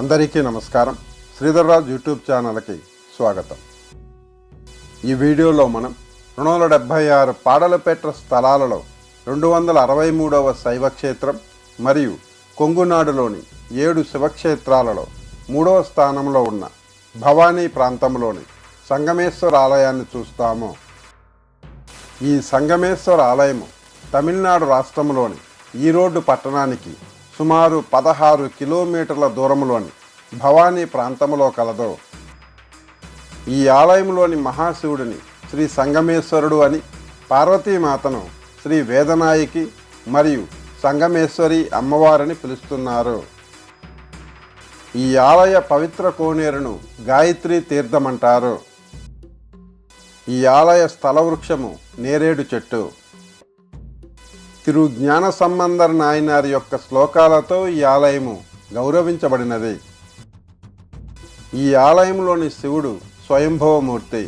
అందరికీ నమస్కారం. శ్రీధర్రాజ్ యూట్యూబ్ ఛానల్కి స్వాగతం. ఈ వీడియోలో మనం రెండు వందల డెబ్భై ఆరు పాడలపేట స్థలాలలో రెండు వందల అరవై మూడవ శైవక్షేత్రం మరియు కొంగునాడులోని ఏడు శివక్షేత్రాలలో మూడవ స్థానంలో ఉన్న భవానీ ప్రాంతంలోని సంగమేశ్వర ఆలయాన్ని చూస్తాము. ఈ సంగమేశ్వర ఆలయము తమిళనాడు రాష్ట్రంలోని ఈరోడ్డు పట్టణానికి సుమారు పదహారు కిలోమీటర్ల దూరంలోని భవానీ ప్రాంతంలో కలదు. ఈ ఆలయంలోని మహాశివుడిని శ్రీ సంగమేశ్వరుడు అని పార్వతీమాతను శ్రీ వేదనాయికి మరియు సంగమేశ్వరి అమ్మవారిని పిలుస్తున్నారు. ఈ ఆలయ పవిత్ర కోనేరును గాయత్రి తీర్థమంటారు. ఈ ఆలయ స్థలవృక్షము నేరేడు చెట్టు. తిరు జ్ఞాన సంబంధర్ నాయనారి యొక్క శ్లోకాలతో ఈ ఆలయము గౌరవించబడినది. ఈ ఆలయంలోని శివుడు స్వయంభవమూర్తి.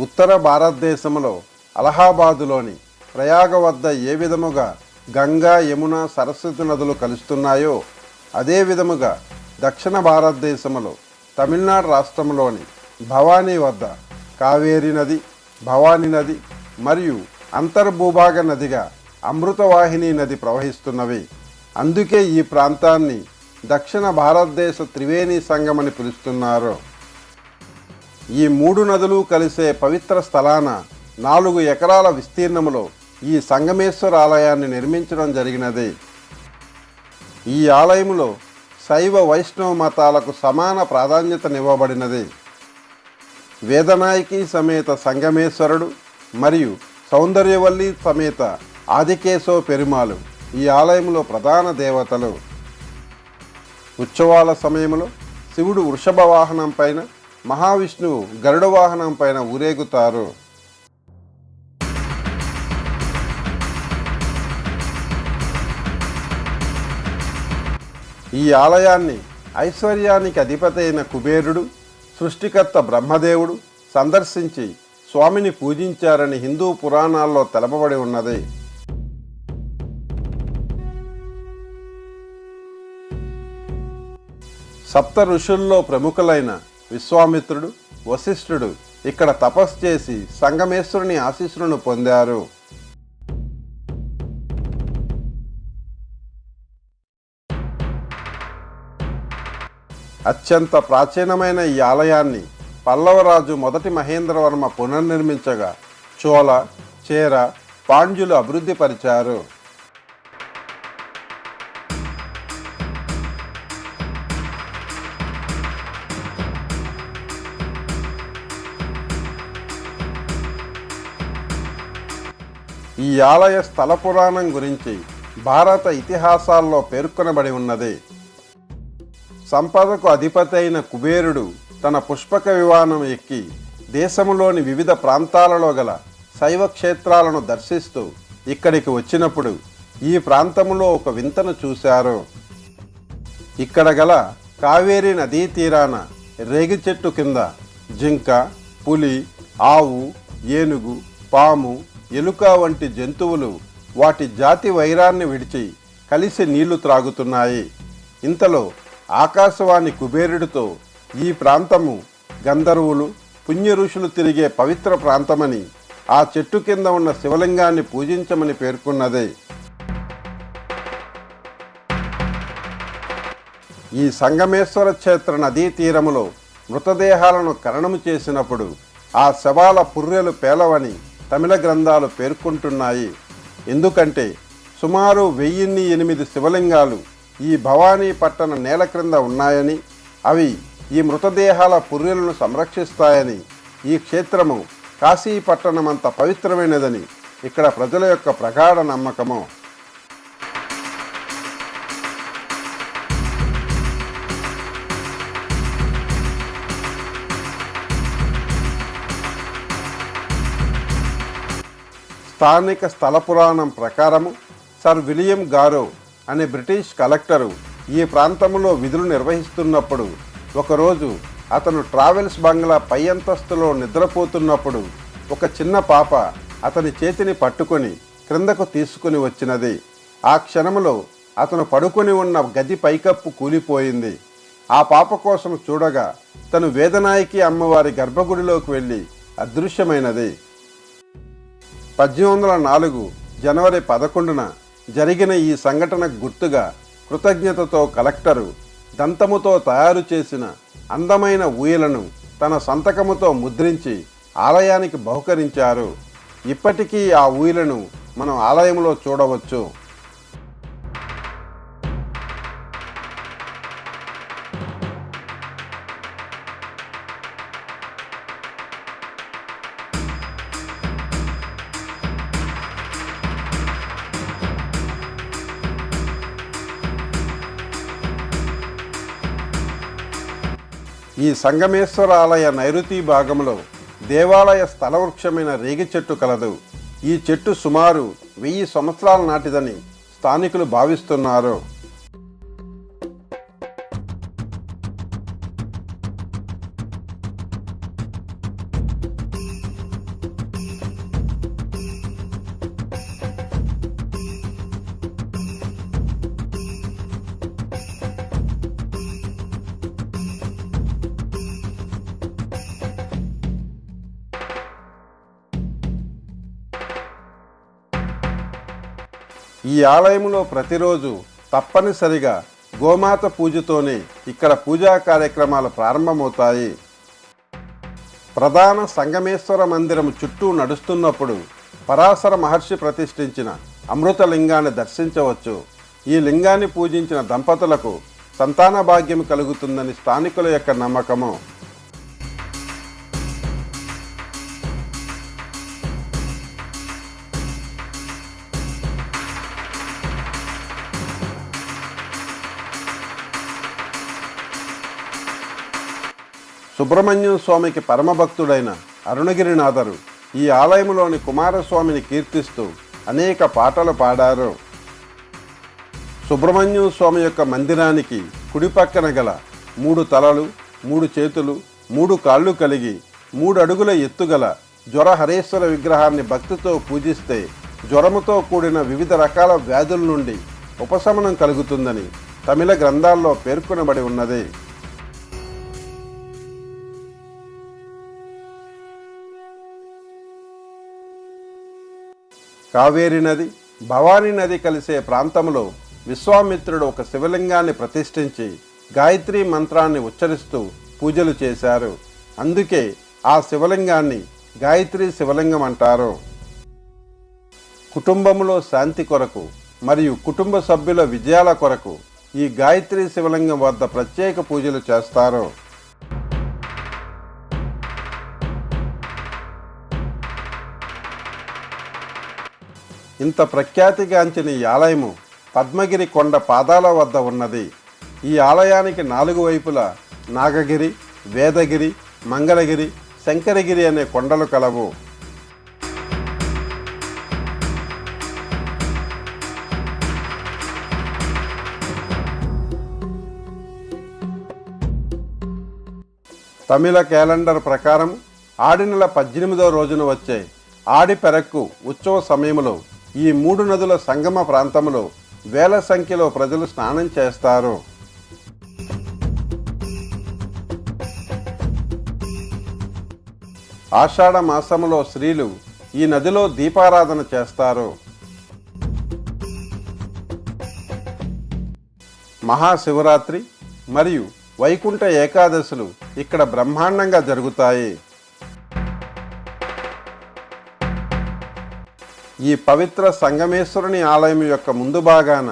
ఉత్తర భారతదేశంలో అలహాబాదులోని ప్రయాగ వద్ద ఏ విధముగా గంగా యమున సరస్వతి నదులు కలుస్తున్నాయో అదే విధముగా దక్షిణ భారతదేశంలో తమిళనాడు రాష్ట్రంలోని భవానీ వద్ద కావేరి నది భవానీ నది మరియు అంతర్భూభాగ నదిగా అమృతవాహిని నది ప్రవహిస్తున్నవి. అందుకే ఈ ప్రాంతాన్ని దక్షిణ భారతదేశ త్రివేణి సంగమని పిలుస్తున్నారు. ఈ మూడు నదులు కలిసే పవిత్ర స్థలాన నాలుగు ఎకరాల విస్తీర్ణములో ఈ సంగమేశ్వర ఆలయాన్ని నిర్మించడం జరిగినది. ఈ ఆలయములో శైవ వైష్ణవ మతాలకు సమాన ప్రాధాన్యతనివ్వబడినది. వేదనాయకి సమేత సంగమేశ్వరుడు మరియు సౌందర్యవల్లి సమేత ఆదికేశవ పెరుమాలు ఈ ఆలయంలో ప్రధాన దేవతలు. ఉత్సవాల సమయంలో శివుడు వృషభ వాహనం పైన మహావిష్ణువు గరుడ వాహనం పైన ఊరేగుతారు. ఈ ఆలయాన్ని ఐశ్వర్యానికి అధిపతైన కుబేరుడు సృష్టికర్త బ్రహ్మదేవుడు సందర్శించి స్వామిని పూజించారని హిందూ పురాణాల్లో తెలపబడి ఉన్నది. సప్త ఋషుల్లో ప్రముఖులైన విశ్వామిత్రుడు వశిష్ఠుడు ఇక్కడ తపస్సు చేసి సంగమేశ్వరుని ఆశీస్సులను పొందారు. అత్యంత ప్రాచీనమైన ఈ ఆలయాన్ని పల్లవరాజు మొదటి మహేంద్రవర్మ పునర్నిర్మించగా చోళ చేర పాండ్యులు అభివృద్ధి పరిచారు. ఈ ఆలయ స్థల పురాణం గురించి భారత ఇతిహాసాల్లో పేర్కొనబడి ఉన్నది. సంపదకు అధిపతి అయిన కుబేరుడు తన పుష్పక విమానం ఎక్కి దేశంలోని వివిధ ప్రాంతాలలో గల శైవ క్షేత్రాలను దర్శిస్తూ ఇక్కడికి వచ్చినప్పుడు ఈ ప్రాంతంలో ఒక వింతను చూశారు. ఇక్కడ గల కావేరీ నదీ తీరాన రేగి చెట్టు కింద జింక పులి ఆవు ఏనుగు పాము ఎలుక వంటి జంతువులు వాటి జాతి వైరాన్ని విడిచి కలిసి నీళ్ళు త్రాగుతున్నాయి. ఇంతలో ఆకాశవాణి కుబేరుడితో ఈ ప్రాంతము గంధర్వులు పుణ్య ఋషులు తిరిగే పవిత్ర ప్రాంతమని ఆ చెట్టు కింద ఉన్న శివలింగాన్ని పూజించమని పేర్కొన్నదే. ఈ సంగమేశ్వర క్షేత్ర నదీ తీరములో మృతదేహాలను కరణము చేసినప్పుడు ఆ శవాల పుర్రెలు పేలవని తమిళ గ్రంథాలు పేర్కొంటున్నాయి. ఎందుకంటే సుమారు వెయ్యిన్ని ఎనిమిది శివలింగాలు ఈ భవానీ పట్టణ నేల క్రింద ఉన్నాయని అవి ఈ మృతదేహాల పుర్రెలను సంరక్షిస్తాయని ఈ క్షేత్రము కాశీ పట్టణమంత పవిత్రమైనదని ఇక్కడ ప్రజల యొక్క ప్రగాఢ నమ్మకము. స్థానిక స్థల పురాణం ప్రకారము సర్ విలియం గారో అనే బ్రిటిష్ కలెక్టరు ఈ ప్రాంతంలో విధులు నిర్వహిస్తున్నప్పుడు ఒకరోజు అతను ట్రావెల్స్ బంగ్లా పై అంతస్తులో నిద్రపోతున్నప్పుడు ఒక చిన్న పాప అతని చేతిని పట్టుకొని క్రిందకు తీసుకుని వచ్చినది. ఆ క్షణంలో అతను పడుకొని ఉన్న గది పైకప్పు కూలిపోయింది. ఆ పాప కోసం చూడగా తను వేదనాయికి అమ్మవారి గర్భగుడిలోకి వెళ్ళి అదృశ్యమైనది. పద్దెనిమిది వందల నాలుగు జనవరి పదకొండున జరిగిన ఈ సంఘటన గుర్తుగా కృతజ్ఞతతో కలెక్టరు దంతముతో తయారు చేసిన అందమైన ఊయలను తన సంతకముతో ముద్రించి ఆలయానికి బహుకరించారు. ఇప్పటికీ ఆ ఊయలను మనం ఆలయంలో చూడవచ్చు. ఈ సంగమేశ్వర ఆలయ నైరుతి భాగంలో దేవాలయ స్థలవృక్షమైన రేగి చెట్టు కలదు. ఈ చెట్టు సుమారు వెయ్యి సంవత్సరాల నాటిదని స్థానికులు భావిస్తున్నారు. ఈ ఆలయంలో ప్రతిరోజు తప్పనిసరిగా గోమాత పూజతోనే ఇక్కడ పూజా కార్యక్రమాలు ప్రారంభమవుతాయి. ప్రధాన సంగమేశ్వర మందిరం చుట్టూ నడుస్తున్నప్పుడు పరాశర మహర్షి ప్రతిష్ఠించిన అమృత లింగాన్ని దర్శించవచ్చు. ఈ లింగాన్ని పూజించిన దంపతులకు సంతాన భాగ్యం కలుగుతుందని స్థానికుల యొక్క నమ్మకము. సుబ్రహ్మణ్యం స్వామికి పరమభక్తుడైన అరుణగిరినాథరు ఈ ఆలయంలోని కుమారస్వామిని కీర్తిస్తూ అనేక పాటలు పాడారు. సుబ్రహ్మణ్యం స్వామి యొక్క మందిరానికి కుడిపక్కన గల మూడు తలలు మూడు చేతులు మూడు కాళ్ళు కలిగి మూడు అడుగుల ఎత్తుగల జ్వర హరేశ్వర విగ్రహాన్ని భక్తితో పూజిస్తే జ్వరముతో కూడిన వివిధ రకాల వ్యాధుల నుండి ఉపశమనం కలుగుతుందని తమిళ గ్రంథాల్లో పేర్కొనబడి ఉన్నది. కావేరి నది భవానీ నది కలిసే ప్రాంతంలో విశ్వామిత్రుడు ఒక శివలింగాన్ని ప్రతిష్ఠించి గాయత్రి మంత్రాన్ని ఉచ్చరిస్తూ పూజలు చేశారు. అందుకే ఆ శివలింగాన్ని గాయత్రి శివలింగం అంటారు. కుటుంబంలో శాంతి కొరకు మరియు కుటుంబ సభ్యుల విజయాల కొరకు ఈ గాయత్రి శివలింగం వద్ద ప్రత్యేక పూజలు చేస్తారు. ఇంత ప్రఖ్యాతిగాంచిన ఈ ఆలయము పద్మగిరి కొండ పాదాల వద్ద ఉన్నది. ఈ ఆలయానికి నాలుగు వైపులా నాగగిరి వేదగిరి మంగళగిరి శంకరగిరి అనే కొండలు కలవు. తమిళ క్యాలెండర్ ప్రకారం ఆడి నెల పద్దెనిమిదవ రోజున వచ్చే ఆడి పెరక్కు ఉత్సవ సమయంలో ఈ మూడు నదుల సంగమ ప్రాంతంలో వేల సంఖ్యలో ప్రజలు స్నానం చేస్తారు. ఆషాఢ మాసంలో స్త్రీలు ఈ నదిలో దీపారాధన చేస్తారు. మహాశివరాత్రి మరియు వైకుంఠ ఏకాదశులు ఇక్కడ బ్రహ్మాండంగా జరుగుతాయి. ఈ పవిత్ర సంగమేశ్వరుని ఆలయం యొక్క ముందు భాగాన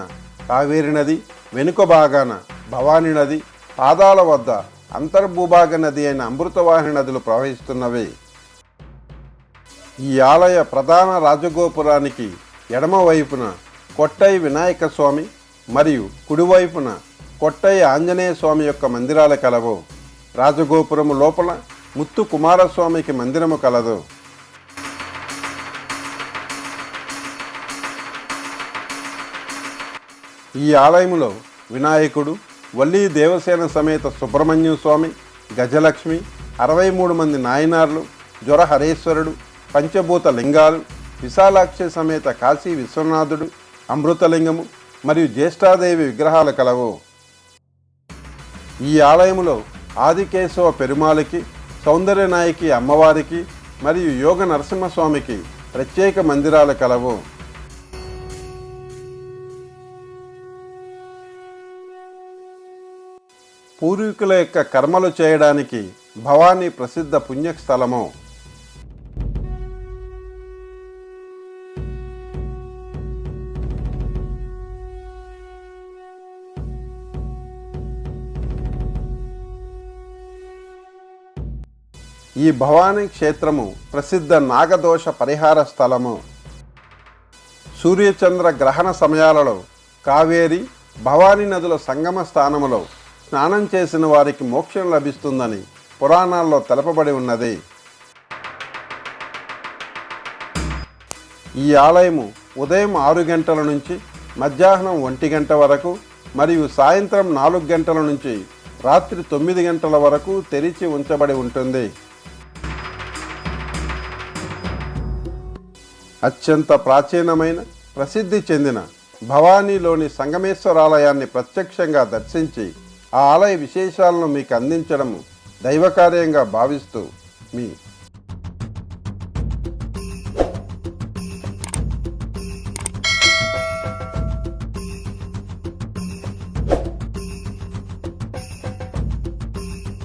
కావేరి నది వెనుక భాగాన భవానీ నది పాదాల వద్ద అంతర్భూభాగ నది అయిన అమృతవాహిని నదులు ప్రవహిస్తున్నవి. ఈ ఆలయ ప్రధాన రాజగోపురానికి ఎడమవైపున కొట్టై వినాయక స్వామి మరియు కుడివైపున కొట్టై ఆంజనేయ స్వామి యొక్క మందిరాలు కలవు. రాజగోపురము లోపల ముత్తు కుమారస్వామికి మందిరము కలదు. ఈ ఆలయములో వినాయకుడు వల్లీ దేవసేన సమేత సుబ్రహ్మణ్యం స్వామి గజలక్ష్మి అరవై మూడు మంది నాయనార్లు జ్వర హరేశ్వరుడు పంచభూత లింగాలు విశాలాక్షి సమేత కాశీ విశ్వనాథుడు అమృతలింగము మరియు జ్యేష్ఠాదేవి విగ్రహాలు కలవు. ఈ ఆలయంలో ఆదికేశవ పెరుమాళికి సౌందర్యనాయకి అమ్మవారికి మరియు యోగ నరసింహస్వామికి ప్రత్యేక మందిరాలు కలవు. పూర్వీకుల యొక్క కర్మలు చేయడానికి భవానీ ప్రసిద్ధ పుణ్యస్థలము. ఈ భవానీ క్షేత్రము ప్రసిద్ధ నాగదోష పరిహార స్థలము. సూర్యచంద్ర గ్రహణ సమయాలలో కావేరి భవానీ నదుల సంగమ స్థానములో స్నానం చేసిన వారికి మోక్షం లభిస్తుందని పురాణాల్లో తెలపబడి ఉన్నది. ఈ ఆలయము ఉదయం ఆరు గంటల నుంచి మధ్యాహ్నం ఒంటి గంట వరకు మరియు సాయంత్రం నాలుగు గంటల నుంచి రాత్రి తొమ్మిది గంటల వరకు తెరిచి ఉంచబడి ఉంటుంది. అత్యంత ప్రాచీనమైన ప్రసిద్ధి చెందిన భవానీలోని సంగమేశ్వరాలయాన్ని ప్రత్యక్షంగా దర్శించి ఆ ఆలయ విశేషాలను మీకు అందించడం దైవకార్యంగా భావిస్తూ మీ